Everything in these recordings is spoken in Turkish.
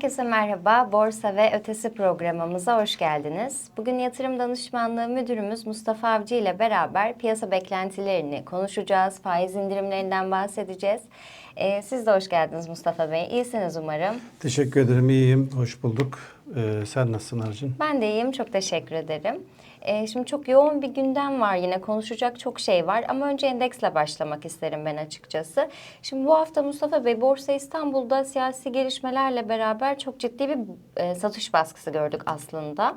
Herkese merhaba. Borsa ve Ötesi programımıza hoş geldiniz. Bugün yatırım danışmanlığı müdürümüz Mustafa Avcı ile beraber piyasa beklentilerini konuşacağız. Faiz indirimlerinden bahsedeceğiz. Ee, siz de hoş geldiniz Mustafa Bey. İyisiniz umarım. Teşekkür ederim. İyiyim. Hoş bulduk. Ee, sen nasılsın Arjun? Ben de iyiyim. Çok teşekkür ederim. Ee, şimdi çok yoğun bir gündem var yine konuşacak çok şey var ama önce endeksle başlamak isterim ben açıkçası. Şimdi bu hafta Mustafa Bey Borsa İstanbul'da siyasi gelişmelerle beraber çok ciddi bir e, satış baskısı gördük aslında.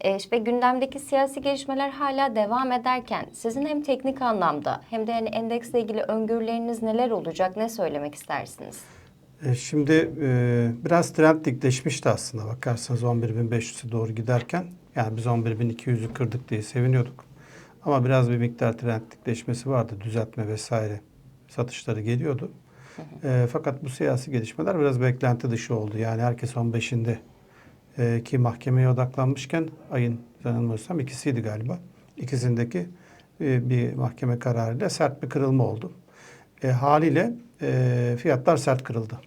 E, işte gündemdeki siyasi gelişmeler hala devam ederken sizin hem teknik anlamda hem de hani endeksle ilgili öngörüleriniz neler olacak ne söylemek istersiniz? Ee, şimdi e, biraz trend dikleşmişti aslında bakarsanız 11.500'e doğru giderken. Yani biz 11.200'ü kırdık diye seviniyorduk. Ama biraz bir miktar trend dikleşmesi vardı. Düzeltme vesaire satışları geliyordu. E, fakat bu siyasi gelişmeler biraz beklenti dışı oldu. Yani herkes 15'inde e, ki mahkemeye odaklanmışken ayın yanılmıyorsam ikisiydi galiba. İkisindeki e, bir mahkeme kararıyla sert bir kırılma oldu. E, haliyle e, fiyatlar sert kırıldı.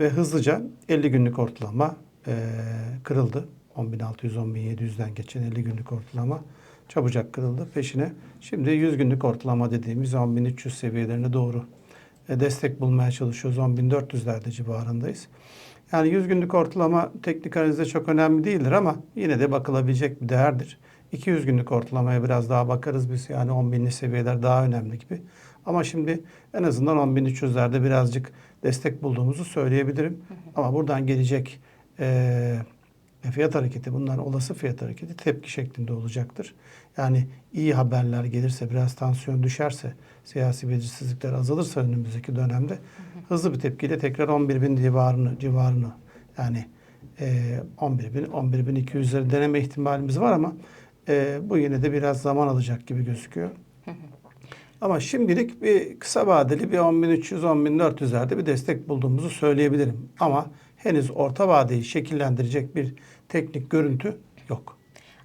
Ve hızlıca 50 günlük ortalama e, kırıldı. 10.600-10.700'den geçen 50 günlük ortalama çabucak kırıldı. Peşine şimdi 100 günlük ortalama dediğimiz 10.300 seviyelerine doğru e, destek bulmaya çalışıyoruz. 10.400'lerde civarındayız. Yani 100 günlük ortalama teknik analizde çok önemli değildir ama yine de bakılabilecek bir değerdir. 200 günlük ortalamaya biraz daha bakarız biz. Yani 10.000'li seviyeler daha önemli gibi. Ama şimdi en azından 10.300'lerde birazcık destek bulduğumuzu söyleyebilirim. Ama buradan gelecek e, fiyat hareketi, bunların olası fiyat hareketi tepki şeklinde olacaktır. Yani iyi haberler gelirse, biraz tansiyon düşerse, siyasi belirsizlikler azalırsa önümüzdeki dönemde hızlı bir tepkiyle tekrar 11.000 civarını, civarını yani e, 11.000, 11.200'leri deneme ihtimalimiz var ama e, bu yine de biraz zaman alacak gibi gözüküyor. Ama şimdilik bir kısa vadeli bir 10.300-10.400'lerde bir destek bulduğumuzu söyleyebilirim. Ama henüz orta vadeyi şekillendirecek bir teknik görüntü yok.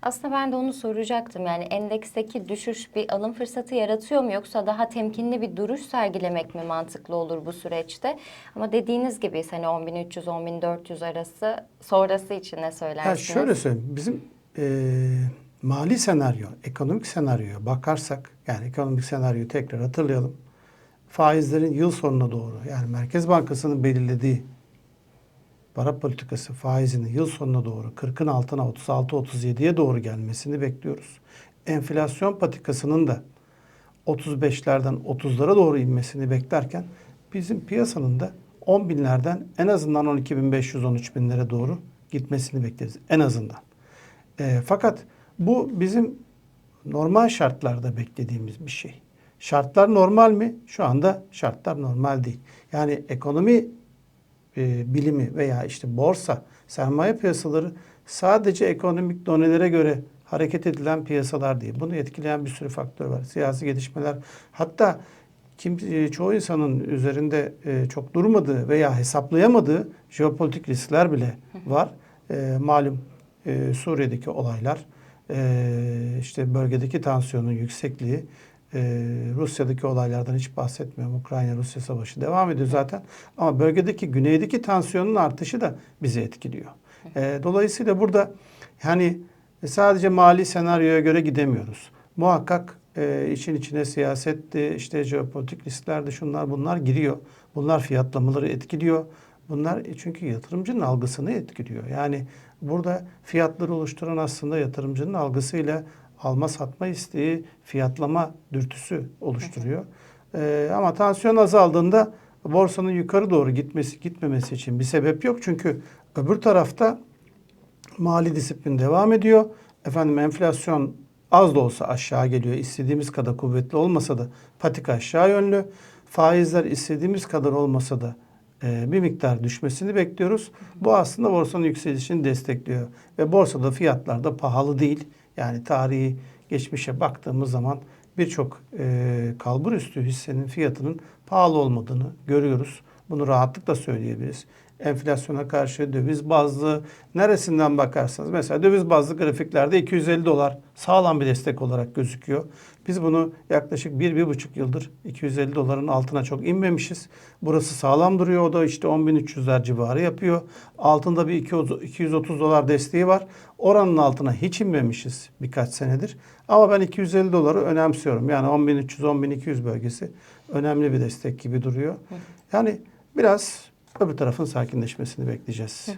Aslında ben de onu soracaktım. Yani endeksteki düşüş bir alım fırsatı yaratıyor mu yoksa daha temkinli bir duruş sergilemek mi mantıklı olur bu süreçte? Ama dediğiniz gibi hani 10.300-10.400 arası sonrası için ne söylersiniz? şöyle söyleyeyim. Bizim e, mali senaryo, ekonomik senaryoya bakarsak yani ekonomik senaryoyu tekrar hatırlayalım. Faizlerin yıl sonuna doğru yani Merkez Bankası'nın belirlediği para politikası faizinin yıl sonuna doğru 40'ın altına 36-37'ye doğru gelmesini bekliyoruz. Enflasyon patikasının da 35'lerden 30'lara doğru inmesini beklerken bizim piyasanın da 10 binlerden en azından 12.500-13 binlere doğru gitmesini bekleriz. En azından. E, fakat bu bizim normal şartlarda beklediğimiz bir şey. Şartlar normal mi? Şu anda şartlar normal değil. Yani ekonomi e, bilimi veya işte borsa, sermaye piyasaları sadece ekonomik donelere göre hareket edilen piyasalar değil. Bunu etkileyen bir sürü faktör var. Siyasi gelişmeler hatta kim e, çoğu insanın üzerinde e, çok durmadığı veya hesaplayamadığı jeopolitik riskler bile var. E, malum e, Suriye'deki olaylar, e, işte bölgedeki tansiyonun yüksekliği, e, Rusya'daki olaylardan hiç bahsetmiyorum. Ukrayna-Rusya savaşı devam ediyor zaten. Ama bölgedeki, güneydeki tansiyonun artışı da bizi etkiliyor. E, dolayısıyla burada yani sadece mali senaryoya göre gidemiyoruz. Muhakkak e, için içine siyasetti, işte jeopolitik risklerdi, şunlar bunlar giriyor. Bunlar fiyatlamaları etkiliyor. Bunlar çünkü yatırımcının algısını etkiliyor. Yani burada fiyatları oluşturan aslında yatırımcının algısıyla alma satma isteği, fiyatlama dürtüsü oluşturuyor. Ee, ama tansiyon azaldığında borsanın yukarı doğru gitmesi gitmemesi için bir sebep yok. Çünkü öbür tarafta mali disiplin devam ediyor. Efendim enflasyon az da olsa aşağı geliyor. İstediğimiz kadar kuvvetli olmasa da patika aşağı yönlü. Faizler istediğimiz kadar olmasa da e, bir miktar düşmesini bekliyoruz. Bu aslında borsanın yükselişini destekliyor. Ve borsada fiyatlar da pahalı değil. Yani tarihi geçmişe baktığımız zaman birçok e, kalbur üstü hissenin fiyatının pahalı olmadığını görüyoruz. Bunu rahatlıkla söyleyebiliriz. enflasyona karşı döviz bazlı neresinden bakarsanız mesela döviz bazlı grafiklerde 250 dolar sağlam bir destek olarak gözüküyor. Biz bunu yaklaşık 1-1,5 yıldır 250 doların altına çok inmemişiz. Burası sağlam duruyor. O da işte 10.300'ler civarı yapıyor. Altında bir 230 dolar desteği var. Oranın altına hiç inmemişiz birkaç senedir. Ama ben 250 doları önemsiyorum. Yani 10.300-10.200 bölgesi önemli bir destek gibi duruyor. Yani biraz öbür tarafın sakinleşmesini bekleyeceğiz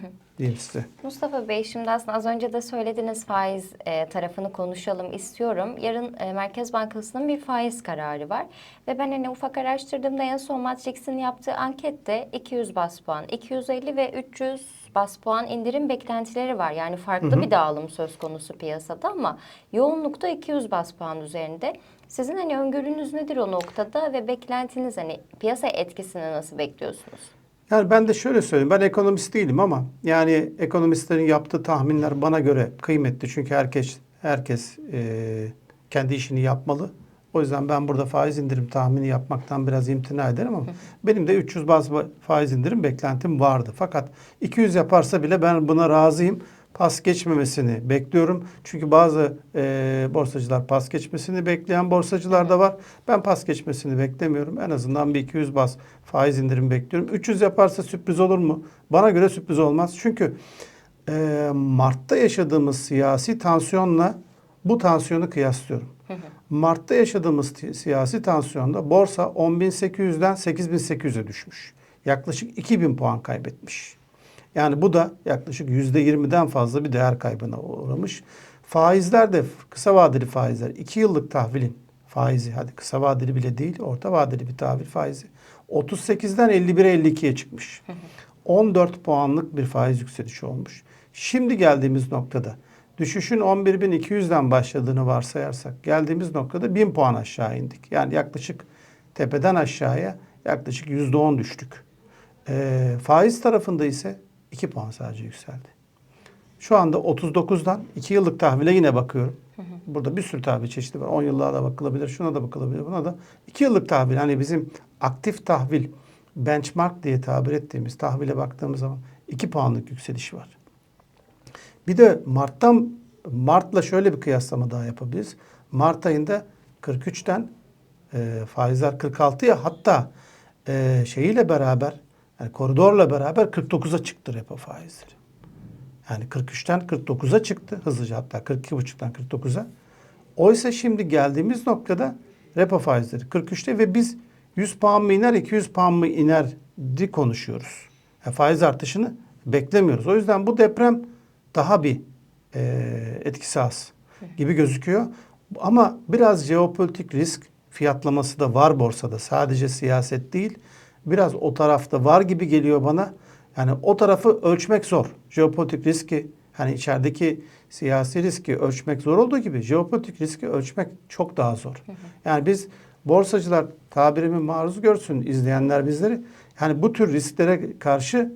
diyeyim size. Mustafa Bey şimdi aslında az önce de söylediniz faiz e, tarafını konuşalım istiyorum. Yarın e, Merkez Bankası'nın bir faiz kararı var. Ve ben hani ufak araştırdığımda en son Matrix'in yaptığı ankette 200 bas puan, 250 ve 300 bas puan indirim beklentileri var. Yani farklı bir dağılım söz konusu piyasada ama yoğunlukta 200 bas puan üzerinde. Sizin hani öngörünüz nedir o noktada ve beklentiniz hani piyasa etkisini nasıl bekliyorsunuz? Yani ben de şöyle söyleyeyim. Ben ekonomist değilim ama yani ekonomistlerin yaptığı tahminler bana göre kıymetli. Çünkü herkes herkes e, kendi işini yapmalı. O yüzden ben burada faiz indirim tahmini yapmaktan biraz imtina ederim ama benim de 300 baz faiz indirim beklentim vardı. Fakat 200 yaparsa bile ben buna razıyım. Pas geçmemesini bekliyorum. Çünkü bazı e, borsacılar pas geçmesini bekleyen borsacılar da var. Ben pas geçmesini beklemiyorum. En azından bir 200 baz faiz indirim bekliyorum. 300 yaparsa sürpriz olur mu? Bana göre sürpriz olmaz. Çünkü e, Mart'ta yaşadığımız siyasi tansiyonla bu tansiyonu kıyaslıyorum. Mart'ta yaşadığımız siyasi tansiyonda borsa 10.800'den 8.800'e düşmüş. Yaklaşık 2000 puan kaybetmiş. Yani bu da yaklaşık %20'den fazla bir değer kaybına uğramış. Faizler de kısa vadeli faizler 2 yıllık tahvilin faizi hadi kısa vadeli bile değil orta vadeli bir tahvil faizi 38'den 51'e 52'ye çıkmış. 14 puanlık bir faiz yükselişi olmuş. Şimdi geldiğimiz noktada düşüşün 11.200'den başladığını varsayarsak geldiğimiz noktada 1000 puan aşağı indik. Yani yaklaşık tepeden aşağıya yaklaşık %10 düştük. Ee, faiz tarafında ise 2 puan sadece yükseldi. Şu anda 39'dan 2 yıllık tahvile yine bakıyorum. Burada bir sürü tahvil çeşidi var. 10 yıllığa da bakılabilir, şuna da bakılabilir, buna da. 2 yıllık tahvil hani bizim aktif tahvil benchmark diye tabir ettiğimiz tahvile baktığımız zaman 2 puanlık yükseliş var. Bir de Mart'tan Mart'la şöyle bir kıyaslama daha yapabiliriz. Mart ayında 43'ten e, faizler 46'ya hatta e, şeyiyle beraber yani koridorla beraber 49'a çıktı repo faizleri. Yani 43'ten 49'a çıktı hızlıca hatta 42,5'tan 49'a. Oysa şimdi geldiğimiz noktada repo faizleri 43'te ve biz 100 puan mı iner 200 puan mı iner di konuşuyoruz. Yani faiz artışını beklemiyoruz. O yüzden bu deprem daha bir e, etkisi az gibi gözüküyor. Ama biraz jeopolitik risk fiyatlaması da var borsada. Sadece siyaset değil. Biraz o tarafta var gibi geliyor bana. Yani o tarafı ölçmek zor. Jeopolitik riski hani içerideki siyasi riski ölçmek zor olduğu gibi jeopolitik riski ölçmek çok daha zor. Yani biz borsacılar tabirimi maruz görsün izleyenler bizleri. Yani bu tür risklere karşı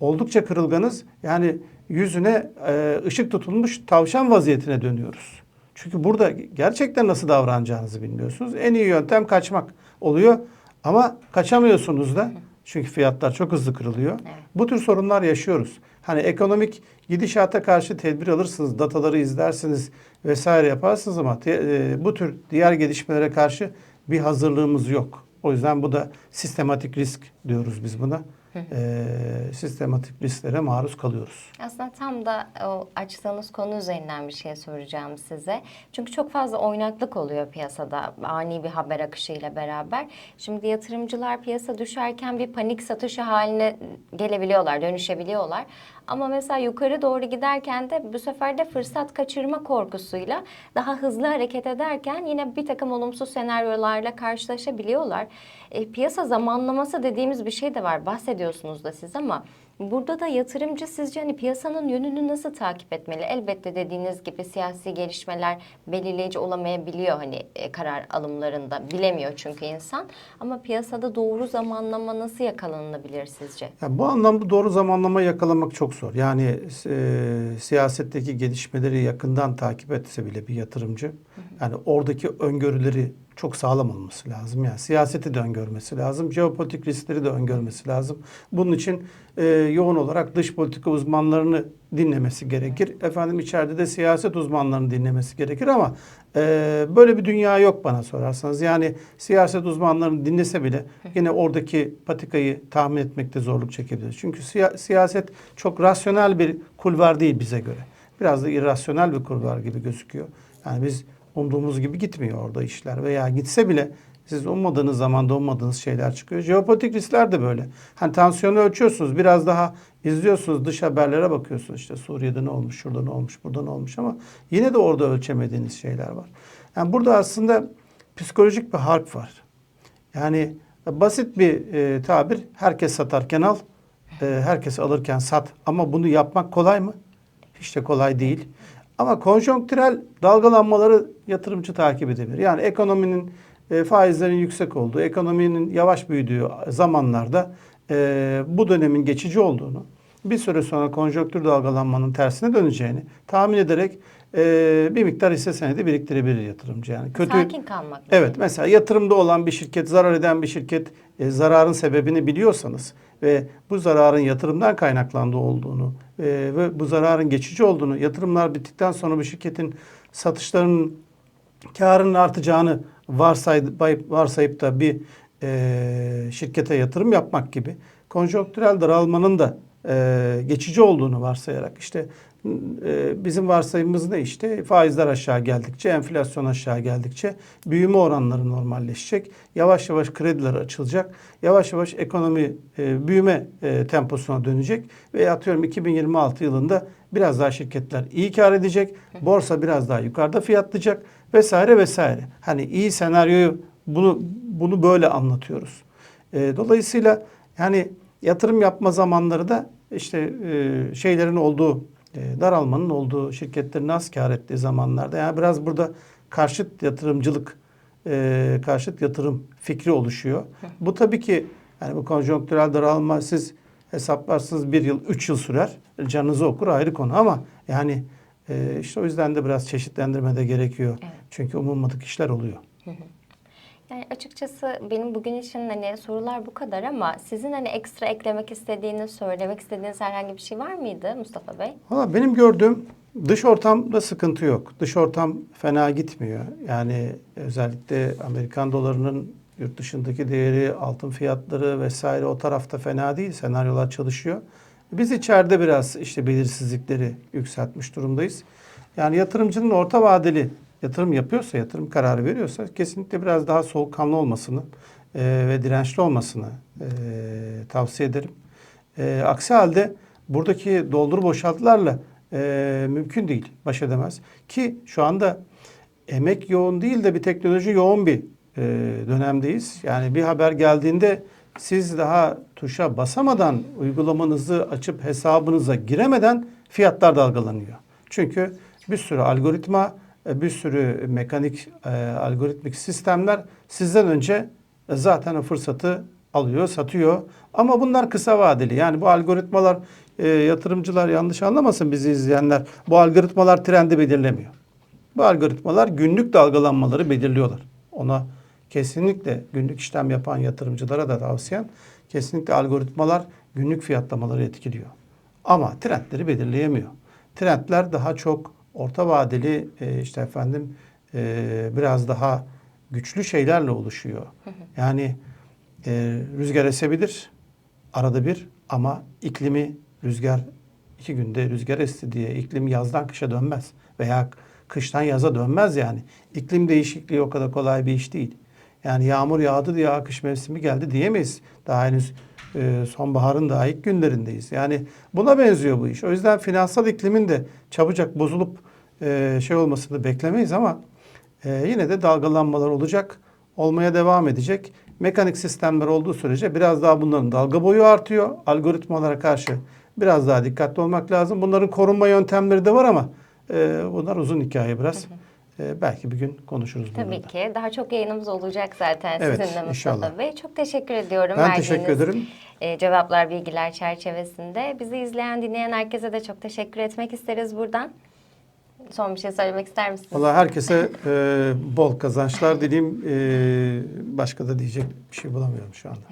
oldukça kırılganız. Yani yüzüne e, ışık tutulmuş tavşan vaziyetine dönüyoruz. Çünkü burada gerçekten nasıl davranacağınızı bilmiyorsunuz. En iyi yöntem kaçmak oluyor ama kaçamıyorsunuz da. Çünkü fiyatlar çok hızlı kırılıyor. Bu tür sorunlar yaşıyoruz. Hani ekonomik gidişata karşı tedbir alırsınız, dataları izlersiniz vesaire yaparsınız ama te- e, bu tür diğer gelişmelere karşı bir hazırlığımız yok. O yüzden bu da sistematik risk diyoruz biz buna. E, sistematik risklere maruz kalıyoruz. Aslında tam da o açtığınız konu üzerinden bir şey soracağım size. Çünkü çok fazla oynaklık oluyor piyasada ani bir haber akışıyla beraber. Şimdi yatırımcılar piyasa düşerken bir panik satışı haline gelebiliyorlar, dönüşebiliyorlar. Ama mesela yukarı doğru giderken de bu sefer de fırsat kaçırma korkusuyla daha hızlı hareket ederken yine bir takım olumsuz senaryolarla karşılaşabiliyorlar. E, piyasa zamanlaması dediğimiz bir şey de var. Bahsediyorsunuz da siz ama burada da yatırımcı sizce hani piyasanın yönünü nasıl takip etmeli? Elbette dediğiniz gibi siyasi gelişmeler belirleyici olamayabiliyor hani e, karar alımlarında. Bilemiyor çünkü insan. Ama piyasada doğru zamanlama nasıl yakalanabilir sizce? Yani bu anlamda doğru zamanlama yakalamak çok zor. Yani e, siyasetteki gelişmeleri yakından takip etse bile bir yatırımcı, yani oradaki öngörüleri çok sağlam olması lazım. Yani siyaseti de öngörmesi lazım. Jeopolitik riskleri de öngörmesi lazım. Bunun için e, yoğun olarak dış politika uzmanlarını dinlemesi gerekir. Efendim içeride de siyaset uzmanlarını dinlemesi gerekir ama e, böyle bir dünya yok bana sorarsanız. Yani siyaset uzmanlarını dinlese bile yine oradaki patikayı tahmin etmekte zorluk çekebilir. Çünkü siya- siyaset çok rasyonel bir kulvar değil bize göre. Biraz da irrasyonel bir kulvar gibi gözüküyor. Yani biz umduğumuz gibi gitmiyor orada işler veya gitse bile siz ummadığınız zamanda ummadığınız şeyler çıkıyor. Jeopolitik riskler de böyle. Hani tansiyonu ölçüyorsunuz, biraz daha izliyorsunuz, dış haberlere bakıyorsunuz. İşte Suriye'de ne olmuş, şurada ne olmuş, burada ne olmuş ama yine de orada ölçemediğiniz şeyler var. Yani burada aslında psikolojik bir harp var. Yani basit bir e, tabir, herkes satarken al, e, herkes alırken sat. Ama bunu yapmak kolay mı? Hiç de kolay değil. Ama konjonktürel dalgalanmaları yatırımcı takip edebilir. Yani ekonominin e, faizlerin yüksek olduğu, ekonominin yavaş büyüdüğü zamanlarda e, bu dönemin geçici olduğunu, bir süre sonra konjonktür dalgalanmanın tersine döneceğini tahmin ederek e, bir miktar hisse senedi biriktirebilir yatırımcı. Yani kötü Sakin kalmak. Evet mesela yatırımda olan bir şirket, zarar eden bir şirket e, zararın sebebini biliyorsanız ve bu zararın yatırımdan kaynaklandığı olduğunu e, ve bu zararın geçici olduğunu, yatırımlar bittikten sonra bu şirketin satışlarının karının artacağını varsayıp, varsayıp da bir e, şirkete yatırım yapmak gibi konjonktürel daralmanın da e, geçici olduğunu varsayarak işte bizim varsayımımız ne işte? Faizler aşağı geldikçe enflasyon aşağı geldikçe büyüme oranları normalleşecek. Yavaş yavaş krediler açılacak. Yavaş yavaş ekonomi e, büyüme e, temposuna dönecek. Ve atıyorum 2026 yılında biraz daha şirketler iyi kar edecek. Borsa biraz daha yukarıda fiyatlayacak vesaire vesaire. Hani iyi senaryoyu bunu bunu böyle anlatıyoruz. E, dolayısıyla yani yatırım yapma zamanları da işte şeylerin olduğu, e, daralmanın olduğu, şirketlerin az kar ettiği zamanlarda. Yani biraz burada karşıt yatırımcılık, e, karşıt yatırım fikri oluşuyor. Bu tabii ki yani bu konjonktürel daralma siz hesaplarsınız bir yıl, üç yıl sürer. Canınızı okur ayrı konu ama yani e, işte o yüzden de biraz çeşitlendirme de gerekiyor. Evet. Çünkü umulmadık işler oluyor. Yani açıkçası benim bugün için hani sorular bu kadar ama sizin hani ekstra eklemek istediğiniz, söylemek istediğiniz herhangi bir şey var mıydı Mustafa Bey? Valla benim gördüğüm dış ortamda sıkıntı yok. Dış ortam fena gitmiyor. Yani özellikle Amerikan dolarının yurt dışındaki değeri, altın fiyatları vesaire o tarafta fena değil. Senaryolar çalışıyor. Biz içeride biraz işte belirsizlikleri yükseltmiş durumdayız. Yani yatırımcının orta vadeli yatırım yapıyorsa, yatırım kararı veriyorsa kesinlikle biraz daha soğukkanlı olmasını e, ve dirençli olmasını e, tavsiye ederim. E, aksi halde buradaki doldur boşaltlarla e, mümkün değil, baş edemez. Ki şu anda emek yoğun değil de bir teknoloji yoğun bir e, dönemdeyiz. Yani bir haber geldiğinde siz daha tuşa basamadan uygulamanızı açıp hesabınıza giremeden fiyatlar dalgalanıyor. Çünkü bir sürü algoritma, bir sürü mekanik e, algoritmik sistemler sizden önce e, zaten o fırsatı alıyor, satıyor. Ama bunlar kısa vadeli. Yani bu algoritmalar e, yatırımcılar yanlış anlamasın bizi izleyenler. Bu algoritmalar trendi belirlemiyor. Bu algoritmalar günlük dalgalanmaları belirliyorlar. Ona kesinlikle günlük işlem yapan yatırımcılara da tavsiyem kesinlikle algoritmalar günlük fiyatlamaları etkiliyor. Ama trendleri belirleyemiyor. Trendler daha çok orta vadeli e, işte efendim e, biraz daha güçlü şeylerle oluşuyor. Yani e, rüzgar esebilir arada bir ama iklimi rüzgar iki günde rüzgar esti diye iklim yazdan kışa dönmez veya kıştan yaza dönmez yani. İklim değişikliği o kadar kolay bir iş değil. Yani yağmur yağdı diye kış mevsimi geldi diyemeyiz. Daha henüz e, sonbaharın daha ilk günlerindeyiz. Yani buna benziyor bu iş. O yüzden finansal iklimin de çabucak bozulup e, şey olmasını beklemeyiz ama e, yine de dalgalanmalar olacak. Olmaya devam edecek. Mekanik sistemler olduğu sürece biraz daha bunların dalga boyu artıyor. Algoritmalara karşı biraz daha dikkatli olmak lazım. Bunların korunma yöntemleri de var ama e, bunlar uzun hikaye biraz. E, belki bir gün konuşuruz bunları Tabii da. ki. Daha çok yayınımız olacak zaten Evet, sizinle Mustafa. Bey. Çok teşekkür ediyorum. Ben verdiğiniz, teşekkür ederim. e, cevaplar, bilgiler çerçevesinde. Bizi izleyen, dinleyen herkese de çok teşekkür etmek isteriz buradan. Son bir şey söylemek ister misiniz? Valla herkese e, bol kazançlar dileyim. E, başka da diyecek bir şey bulamıyorum şu anda.